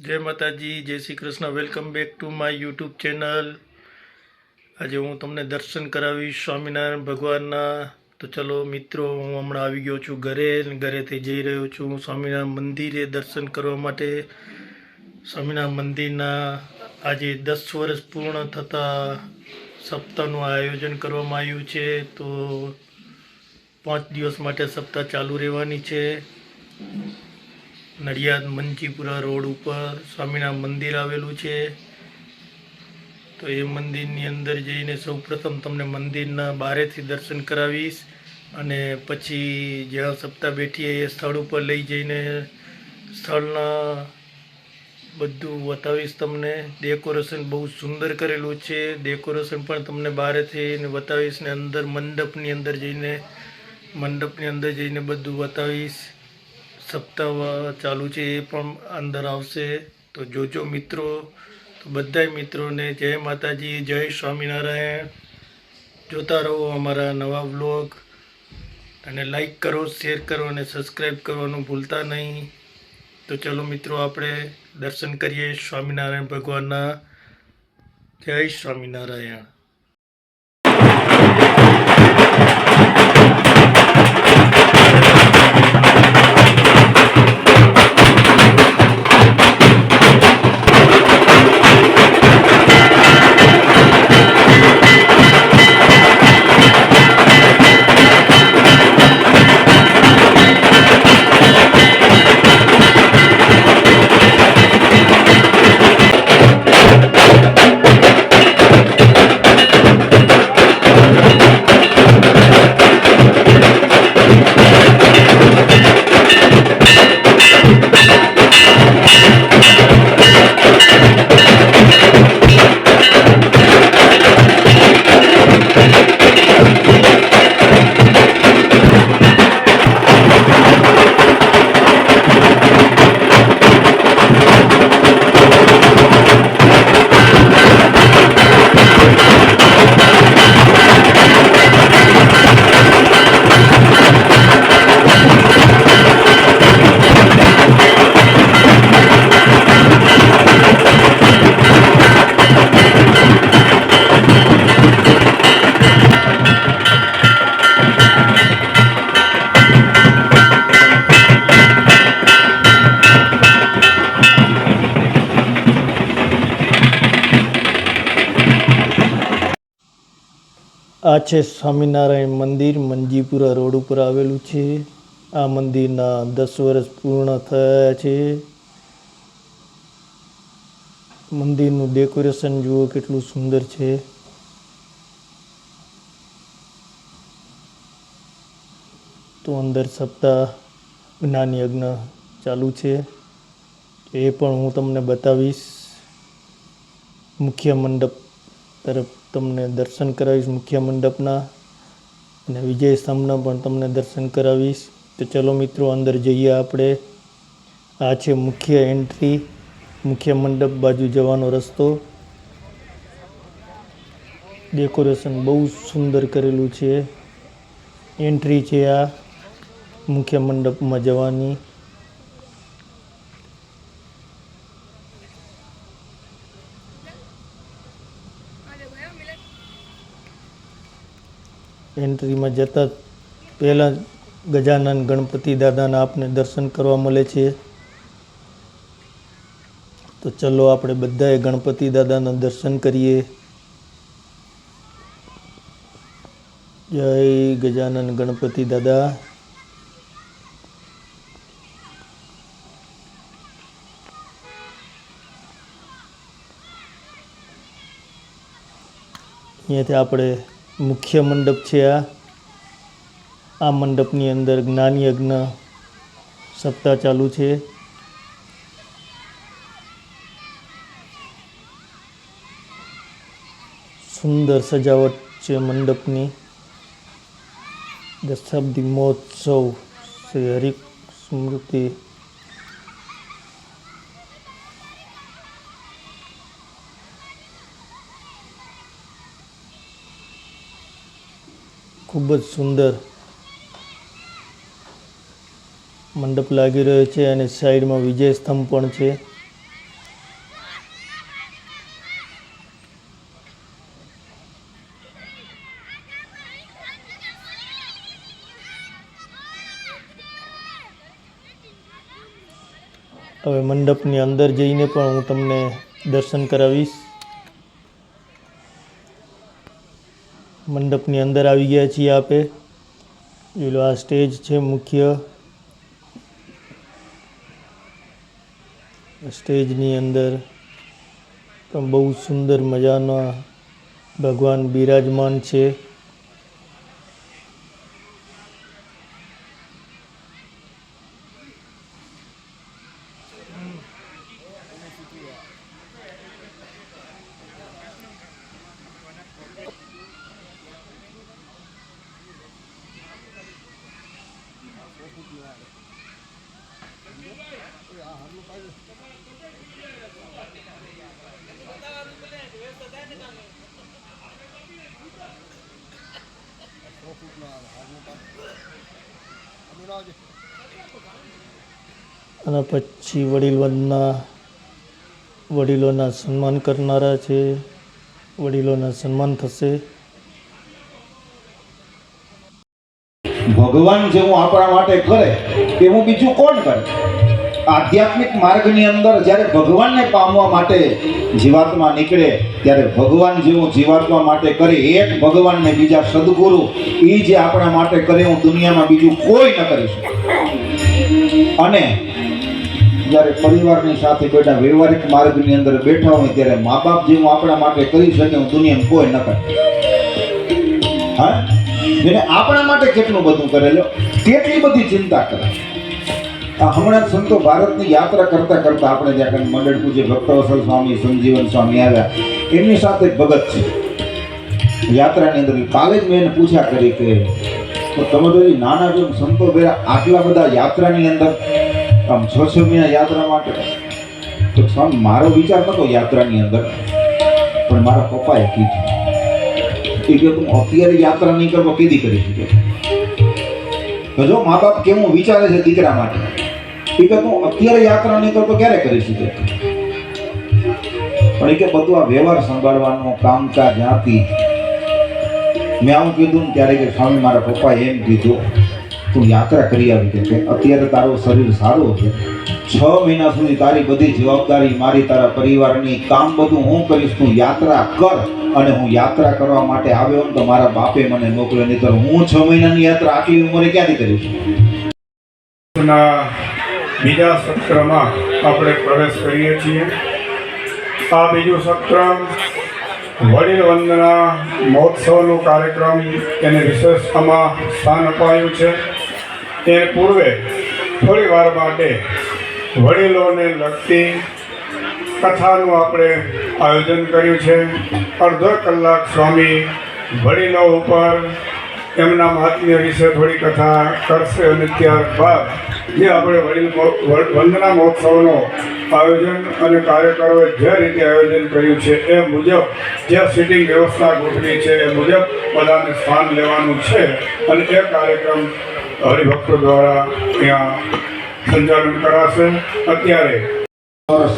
જય માતાજી, જય Shri Krishna. Welcome back to my YouTube channel આજે હું તમને દર્શન કરાવીશ સ્વામિનારાયણ ભગવાનના. તો ચલો મિત્રો, હું હમણાં આવી ગયો છું ઘરે ઘરેથી જઈ રહ્યો છું સ્વામિનારાયણ મંદિરે દર્શન કરવા માટે. સ્વામિનારાયણ મંદિરના આજે દસ વર્ષ પૂર્ણ થતાં સપ્તાહનું આયોજન કરવામાં આવ્યું છે. તો પાંચ દિવસ માટે સપ્તાહ ચાલુ રહેવાની છે. નડિયાદ મંચીપુરા રોડ ઉપર સ્વામિનારાયણ મંદિર આવેલું છે. તો એ મંદિરની અંદર જઈને સૌપ્રથમ તમને મંદિરના બારેથી દર્શન કરાવીશ અને પછી જ્યાં સપ્તાહ બેઠીએ એ સ્થળ ઉપર લઈ જઈને સ્થળના બધું બતાવીશ તમને. ડેકોરેશન બહુ સુંદર કરેલું છે. ડેકોરેશન પણ તમને બહારેથી ને બતાવીશ ને અંદર મંડપની અંદર જઈને મંડપની અંદર જઈને બધું બતાવીશ. સપ્તાહ ચાલુ છે એ પણ અંદર આવશે. તો જોજો મિત્રો. તો બધાય મિત્રોને જય માતાજી, જય સ્વામિનારાયણ. જોતા રહો અમારા નવા વ્લોગ. અને લાઈક કરો, શેર કરો અને સબસ્ક્રાઈબ કરવાનું ભૂલતા નહીં. તો ચલો મિત્રો આપણે દર્શન કરીએ સ્વામિનારાયણ ભગવાનના. જય સ્વામિનારાયણ. આ છે સ્વામિનારાયણ મંદિર, મંજીપુરા રોડ ઉપર આવેલું છે. આ મંદિરના દસ વર્ષ પૂર્ણ થયા છે. મંદિરનું ડેકોરેશન જુઓ કેટલું સુંદર છે. તો અંદર સપ્તાહ જ્ઞાન યજ્ઞ ચાલુ છે. એ પણ હું તમને બતાવીશ. મુખ્ય મંડપ તરફ તમને દર્શન કરાવીશ મુખ્ય મંડપના અને વિજય સ્તંભના પણ તમને દર્શન કરાવીશ. તો ચલો મિત્રો, અંદર જઈએ આપણે. આ છે મુખ્ય એન્ટ્રી મુખ્ય મંડપ બાજુ જવાનો રસ્તો. ડેકોરેશન બહુ સુંદર કરેલું છે. એન્ટ્રી છે આ મુખ્ય મંડપમાં જવાની. એન્ટ્રીમાં જતા પહેલાં ગજાનન ગણપતિ દાદાના આપને દર્શન કરવા મળે છે. તો ચલો આપણે બધાએ ગણપતિ દાદાના દર્શન કરીએ. જય ગજાનન ગણપતિ દાદા. અહીંયાથી આપણે મુખ્ય મંડપ છે આ. આ મંડપની અંદર જ્ઞાન યજ્ઞ સપ્તાહ ચાલુ છે. સુંદર સજાવટ છે મંડપની. દશાબ્દી મહોત્સવ શ્રી હરિ સ્મૃતિ ખૂબ જ સુંદર મંડપ લાગી રહ્યો છે અને સાઈડમાં વિજય સ્તંભ પણ છે. હવે મંડપની અંદર જઈને પણ હું તમને દર્શન કરાવીશ. મંડપની અંદર આવી ગયા છીએ આપે. જોઈ આ સ્ટેજ છે મુખ્ય. સ્ટેજની અંદર પણ બહુ સુંદર મજાના ભગવાન બિરાજમાન છે. અને પછી વડીલ વંદના વડીલોના સન્માન કરનારા છે. વડીલોના સન્માન થશે. ભગવાન જેવું આપણા માટે કરે એવું બીજું કોણ કરે? આધ્યાત્મિક માર્ગની અંદર જ્યારે ભગવાનને પામવા માટે જીવાત્મા નીકળે, ત્યારે ભગવાન જેવું જીવાત્મા માટે કરે, એક ભગવાનને બીજા સદગુરુ એ જે આપણા માટે કરે, હું દુનિયામાં બીજું કોઈ ન કરી શકું. અને જ્યારે પરિવારની સાથે બેઠા, વ્યવહારિક માર્ગની અંદર બેઠા હોય, ત્યારે મા બાપ જેવું આપણા માટે કરી શકે, હું દુનિયામાં કોઈ ન કરે હા? જેને આપણા માટે કેટલું બધું કરેલો? કેટલી બધી ચિંતા કરે? આ હમણાં સંતો ભારતની યાત્રા કરતા કરતા આપણે ત્યાં કંઈ મંડળ પૂજ્ય ભક્તવસલ સ્વામી, સંજીવન સ્વામી આવ્યા. એમની સાથે ભગત છે. યાત્રાની અંદર કાલે જ મેં એને પૂછ્યા કરી કે, તો તમે તો નાના જો સંતો ભેરા આટલા બધા યાત્રાની અંદર આમ છ છ મહિના યાત્રા માટે? તો સ્વામી, મારો વિચાર નતો યાત્રાની અંદર, પણ મારા પપ્પાએ કીધું. એ કે, તું અત્યારે યાત્રા નહીં કરવા કીધી કરી શકે? તો જો મા બાપ કેવું વિચારે છે દીકરા માટે? એ અત્યારે યાત્રા નહીં કરતો ક્યારે કરી શકે પણ એ કે બધું આ વ્યવહાર સંભાળવાનું, કામકાજ, જાતી. મેં આવું કીધું ત્યારે કે સ્વામી મારા પપ્પા એમ કીધું, તું યાત્રા કરી આવી કે અત્યારે તારો શરીર સારું છે. છ મહિના સુધી તારી બધી જવાબદારી મારી, તારા પરિવારની કામ બધું હું કરીશ. તું યાત્રા કર અને હું યાત્રા કરવા માટે આવ્યો તો મારા બાપે મને મોકલ્યો. નહીં તો હું છ મહિનાની યાત્રા આટલી ઉંમરે ક્યાંથી કરીશ બીજા સત્રમાં આપણે પ્રવેશ કરીએ છીએ. આ બીજું સત્ર વડીલ વંદના મહોત્સવનો કાર્યક્રમ એને વિશેષતામાં સ્થાન અપાયું છે. તે પૂર્વે થોડી વાર માટે વડીલોને લગતી કથાનું આપણે આયોજન કર્યું છે. અડધો કલાક સ્વામી વડીલો ઉપર એમના મહાત્મ્ય વિશે થોડી કથા કરશે અને ત્યારબાદ જે આપણે વડીલ વંદના મહોત્સવનો આયોજન અને કાર્યકરોએ જે રીતે આયોજન કર્યું છે એ મુજબ જે સિટિંગ વ્યવસ્થા ગોઠવી છે એ મુજબ બધાને સ્થાન લેવાનું છે અને એ કાર્યક્રમ હરિભક્તો દ્વારા ત્યાં સંચાલન કરાશે. અત્યારે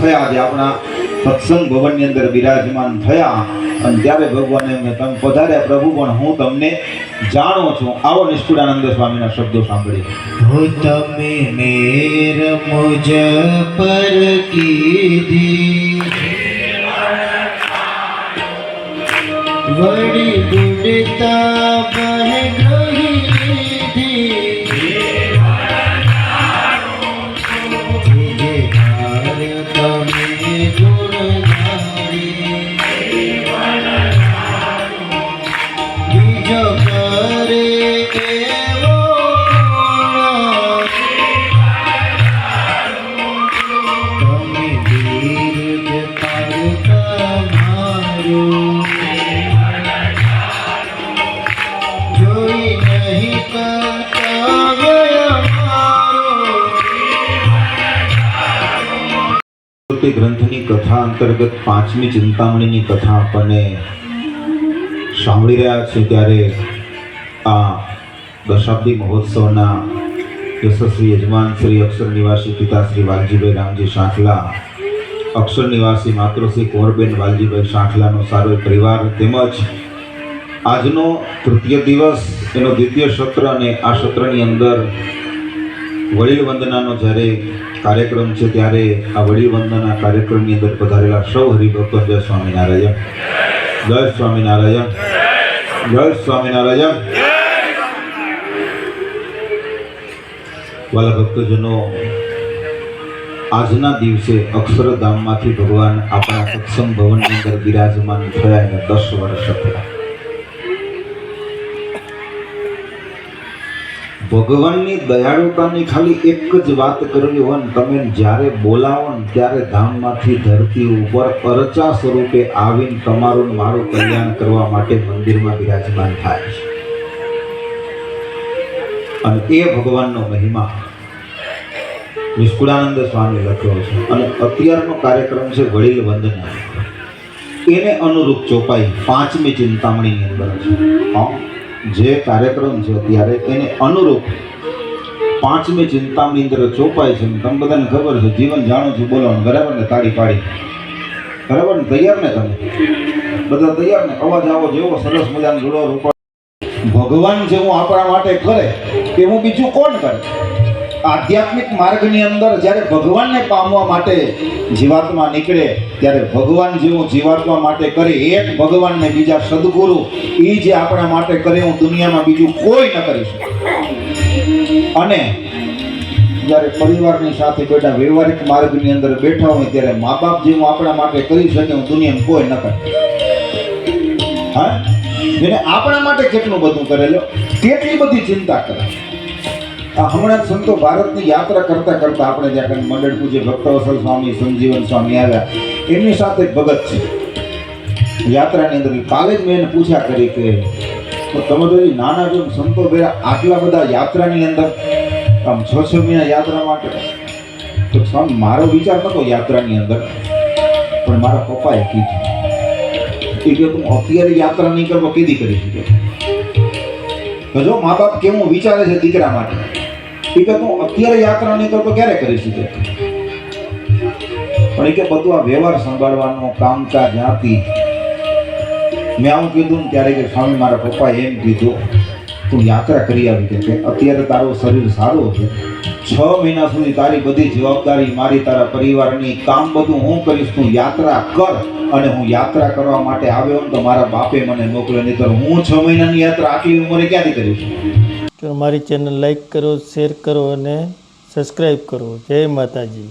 થયા છે આપણા સત્સંગ ભવનની અંદર બિરાજમાન થયા. અને ત્યારે ભગવાને એમને તમે પધાર્યા. પ્રભુ, પણ હું તમને જાણો છું. આવો નિષ્ઠુરાનંદ સ્વામીના શબ્દો સાંભળી हो તમે મેર મુજ પર કીધી. વળી ગુણતા બહ ગ્રહી તે ગ્રંથની કથા અંતર્ગત પાંચમી ચિંતામણીની કથા આપણને સાંભળી રહ્યા છે ત્યારે આ દશાબ્દી મહોત્સવના યશસ્વી યજમાન શ્રી અક્ષર નિવાસી પિતા શ્રી વાલજીભાઈ રામજી શાંખલા, અક્ષર નિવાસી માતૃશ્રી કુંવરબેન વાલજીભાઈ શાંખલાનો સારો પરિવાર તેમજ આજનો તૃતીય દિવસ, એનો દ્વિતીય સત્ર અને આ સત્રની અંદર વડીલ વંદનાનો જ્યારે કાર્યક્રમ છે, ત્યારે આ વડીલ વંદના કાર્યક્રમની અંદર પધારેલા સૌ હરિભક્તો જય સ્વામિનારાયણ. જય સ્વામિનારાયણ. જય સ્વામિનારાયણ. વાલા ભક્તજનો, આજના દિવસે અક્ષરધામમાંથી ભગવાન આપણા સત્સંગ ભવનની અંદર બિરાજમાન થયા એને દસ વર્ષ થયા. ભગવાનની દયાળુતાની ખાલી એક જ વાત કરવી હોય ને તમે જ્યારે બોલાવો ને ત્યારે ધામમાંથી ધરતી ઉપર અરચા સ્વરૂપે આવીને તમારું મારું કલ્યાણ કરવા માટે મંદિરમાં બિરાજમાન થાય છે. અને એ ભગવાનનો મહિમા નિષ્કુળાનંદ સ્વામી લખ્યો છે. અને અત્યારનો કાર્યક્રમ છે વડીલ વંદના. એને અનુરૂપ ચોપાઈ પાંચમી ચિંતામણીની અંદર છે. જે કાર્યક્રમ છે અત્યારે એને અનુરૂપ પાંચમી ચિંતાની અંદર ચોપાય છે તમને બધાને ખબર છે, જીવન જાણું છું બોલવાનું બરાબર ને, તાળી પાડી. બરાબર ને, તૈયાર ને તમે? બધા તૈયાર ને? અવાજ આવો જેવો, સરસ મજાનો જોડો ભગવાન જેવું આપણા માટે કરે હું બીજું કોણ કરે? આધ્યાત્મિક માર્ગની અંદર જ્યારે ભગવાનને પામવા માટે જીવાત્મા નીકળે, ત્યારે ભગવાન જેવું જીવાત્મા માટે કરે, એક ભગવાનને બીજા સદગુરુ એ જે આપણા માટે કરે, હું દુનિયામાં બીજું કોઈ ન કરી શકે. અને જ્યારે પરિવારની સાથે બેઠા, વ્યવહારિક માર્ગની અંદર બેઠા હોય, ત્યારે મા બાપ જેવું આપણા માટે કરી શકે, હું દુનિયામાં કોઈ ન કરે હા? જેને આપણા માટે કેટલું બધું કરેલો? તેટલી બધી ચિંતા કરે આ હમણાં સંતો ભારતની યાત્રા કરતા કરતા આપણે ત્યાં મંડળ પૂજ્ય ભક્તવસલ સ્વામી, સંજીવન સ્વામી આવ્યા. એમની સાથે ભગત છે. યાત્રાની અંદર કાલે જ મેં એને પૂછ્યા કરી કે તમે તો નાના જો સંતો ભેરા આટલા બધા યાત્રાની અંદર? આમ છ છ મહિના યાત્રા માટે? તો સ્વામી, મારો વિચાર નતો યાત્રાની અંદર. પણ મારા પપ્પાએ કીધું. એ કે તું અત્યારે યાત્રા નહીં કરવા કીધી કરી શકે? જો મા બાપ કેવું વિચારે છે દીકરા માટે? કે અત્યારે યાત્રા નહીં કરતો ક્યારે કરી શકે પણ એ કે બધું આ વ્યવહાર સંભાળવાનું, કામકાજ જાતી મેં આવું કીધું ત્યારે કે સ્વામી મારા પપ્પાએ એમ કીધું, તું યાત્રા કરી આવી કે અત્યારે તારું શરીર સારું છે. છ મહિના સુધી તારી બધી જવાબદારી મારી, તારા પરિવારની કામ બધું હું કરીશ. તું યાત્રા કર અને હું યાત્રા કરવા માટે આવ્યો તો મારા બાપે મને મોકલ્યો. નહીં તો હું છ મહિનાની યાત્રા આટલી ઉંમરે ક્યાંથી કરીશ? તો મારી ચેનલ લાઈક કરો શેર કરો અને સબસ્ક્રાઈબ કરો. જય માતાજી.